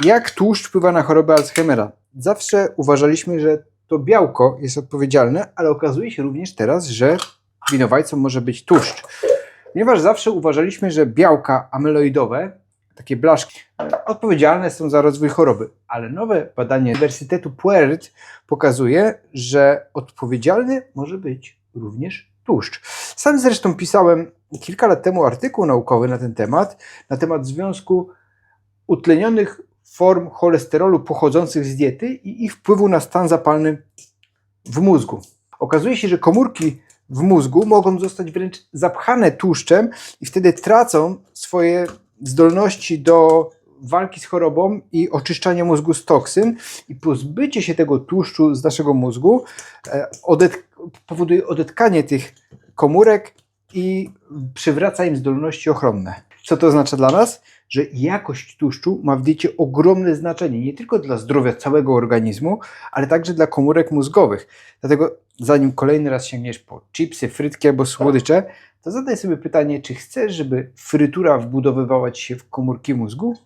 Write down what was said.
Jak tłuszcz wpływa na chorobę Alzheimera? Zawsze uważaliśmy, że to białko jest odpowiedzialne, ale okazuje się również teraz, że winowajcą może być tłuszcz. Ponieważ zawsze uważaliśmy, że białka amyloidowe, takie blaszki, odpowiedzialne są za rozwój choroby. Ale nowe badanie Uniwersytetu Puert pokazuje, że odpowiedzialny może być również tłuszcz. Sam zresztą pisałem kilka lat temu artykuł naukowy na ten temat, na temat związku utlenionych form cholesterolu pochodzących z diety i ich wpływu na stan zapalny w mózgu. Okazuje się, że komórki w mózgu mogą zostać wręcz zapchane tłuszczem i wtedy tracą swoje zdolności do walki z chorobą i oczyszczania mózgu z toksyn i pozbycie się tego tłuszczu z naszego mózgu e, odet- powoduje odetkanie tych komórek i przywraca im zdolności ochronne. Co to oznacza dla nas? Że jakość tłuszczu ma w diecie ogromne znaczenie, nie tylko dla zdrowia całego organizmu, ale także dla komórek mózgowych. Dlatego zanim kolejny raz sięgniesz po chipsy, frytki albo słodycze, to zadaj sobie pytanie, czy chcesz, żeby frytura wbudowywała ci się w komórki mózgu,